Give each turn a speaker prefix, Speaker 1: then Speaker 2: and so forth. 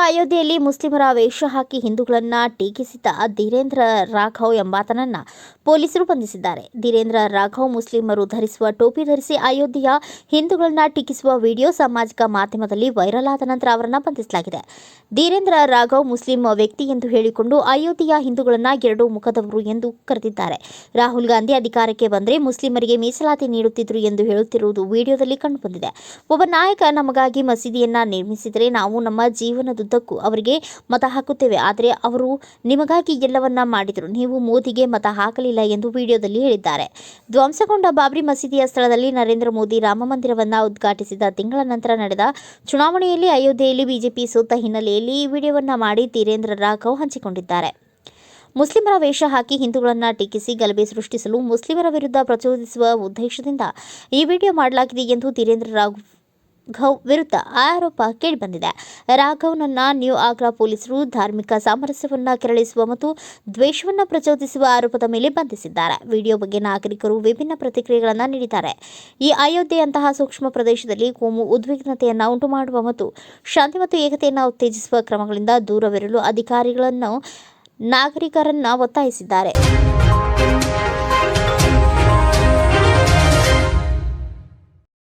Speaker 1: ಅಯೋಧ್ಯೆಯಲ್ಲಿ ಮುಸ್ಲಿಮರ ವೇಷ ಹಾಕಿ ಹಿಂದೂಗಳನ್ನು ಟೀಕಿಸಿದ ಧೀರೇಂದ್ರ ರಾಘವ್ ಎಂಬಾತನನ್ನು ಪೊಲೀಸರು ಬಂಧಿಸಿದ್ದಾರೆ. ಧೀರೇಂದ್ರ ರಾಘವ್ ಮುಸ್ಲಿಮರು ಧರಿಸುವ ಟೋಪಿ ಧರಿಸಿ ಅಯೋಧ್ಯೆಯ ಹಿಂದೂಗಳನ್ನು ಟೀಕಿಸುವ ವಿಡಿಯೋ ಸಾಮಾಜಿಕ ಮಾಧ್ಯಮದಲ್ಲಿ ವೈರಲ್ ಆದ ನಂತರ ಅವರನ್ನು ಬಂಧಿಸಲಾಗಿದೆ. ಧೀರೇಂದ್ರ ರಾಘವ್ ಮುಸ್ಲಿಂ ವ್ಯಕ್ತಿ ಎಂದು ಹೇಳಿಕೊಂಡು ಅಯೋಧ್ಯೆಯ ಹಿಂದೂಗಳನ್ನು ಎರಡು ಮುಖದವರು ಎಂದು ಕರೆದಿದ್ದಾರೆ. ರಾಹುಲ್ ಗಾಂಧಿ ಅಧಿಕಾರಕ್ಕೆ ಬಂದರೆ ಮುಸ್ಲಿಮರಿಗೆ ಮೀಸಲಾತಿ ನೀಡುತ್ತಿದ್ದರು ಎಂದು ಹೇಳುತ್ತಿರುವುದು ವಿಡಿಯೋದಲ್ಲಿ ಕಂಡುಬಂದಿದೆ. ಒಬ್ಬ ನಾಯಕ ನಮಗಾಗಿ ಮಸೀದಿಯನ್ನು ನಿರ್ಮಿಸಿದರೆ ನಾವು ನಮ್ಮ ಜೀವನದುದ್ದಕ್ಕೂ ಅವರಿಗೆ ಮತ ಹಾಕುತ್ತೇವೆ. ಆದರೆ ಅವರು ನಿಮಗಾಗಿ ಎಲ್ಲವನ್ನ ಮಾಡಿದರು. ನೀವು ಮೋದಿಗೆ ಮತ ಹಾಕಲಿಲ್ಲ ಎಂದು ವಿಡಿಯೋದಲ್ಲಿ ಹೇಳಿದ್ದಾರೆ. ಧ್ವಂಸಗೊಂಡ ಬಾಬ್ರಿ ಮಸೀದಿಯ ಸ್ಥಳದಲ್ಲಿ ನರೇಂದ್ರ ಮೋದಿ ರಾಮ ಮಂದಿರವನ್ನ ಉದ್ಘಾಟಿಸಿದ ತಿಂಗಳ ನಂತರ ನಡೆದ ಚುನಾವಣೆಯಲ್ಲಿ ಅಯೋಧ್ಯೆಯಲ್ಲಿ ಬಿಜೆಪಿ ಸೋತ ಹಿನ್ನೆಲೆಯಲ್ಲಿ ಈ ವಿಡಿಯೋವನ್ನ ಮಾಡಿ ಧೀರೇಂದ್ರ ರಾಘವ್ ಹಂಚಿಕೊಂಡಿದ್ದಾರೆ. ಮುಸ್ಲಿಮರ ವೇಷ ಹಾಕಿ ಹಿಂದೂಗಳನ್ನು ಟೀಕಿಸಿ ಗಲಭೆ ಸೃಷ್ಟಿಸಲು ಮುಸ್ಲಿಮರ ವಿರುದ್ಧ ಪ್ರಚೋದಿಸುವ ಉದ್ದೇಶದಿಂದ ಈ ವಿಡಿಯೋ ಮಾಡಲಾಗಿದೆ ಎಂದು ಧೀರೇಂದ್ರ ರಾಘವ್ ವಿರುದ್ಧ ಆರೋಪ ಕೇಳಿಬಂದಿದೆ. ರಾಘವ್ನನ್ನ ನ್ಯೂ ಆಗ್ರಾ ಪೊಲೀಸರು ಧಾರ್ಮಿಕ ಸಾಮರಸ್ಯವನ್ನ ಕೆರಳಿಸುವ ಮತ್ತು ದ್ವೇಷವನ್ನ ಪ್ರಚೋದಿಸುವ ಆರೋಪದ ಮೇಲೆ ಬಂಧಿಸಿದ್ದಾರೆ. ವಿಡಿಯೋ ಬಗ್ಗೆ ನಾಗರಿಕರು ವಿಭಿನ್ನ ಪ್ರತಿಕ್ರಿಯೆಗಳನ್ನು ನೀಡಿದ್ದಾರೆ. ಈ ಅಯೋಧ್ಯೆಯಂತಹ ಸೂಕ್ಷ್ಮ ಪ್ರದೇಶದಲ್ಲಿ ಕೋಮು ಉದ್ವಿಗ್ನತೆಯನ್ನು ಉಂಟುಮಾಡುವ ಮತ್ತು ಶಾಂತಿ ಮತ್ತು ಏಕತೆಯನ್ನು ಉತ್ತೇಜಿಸುವ ಕ್ರಮಗಳಿಂದ ದೂರವಿರಲು ಅಧಿಕಾರಿಗಳನ್ನು, ನಾಗರಿಕರನ್ನ ಒತ್ತಾಯಿಸಿದ್ದಾರೆ.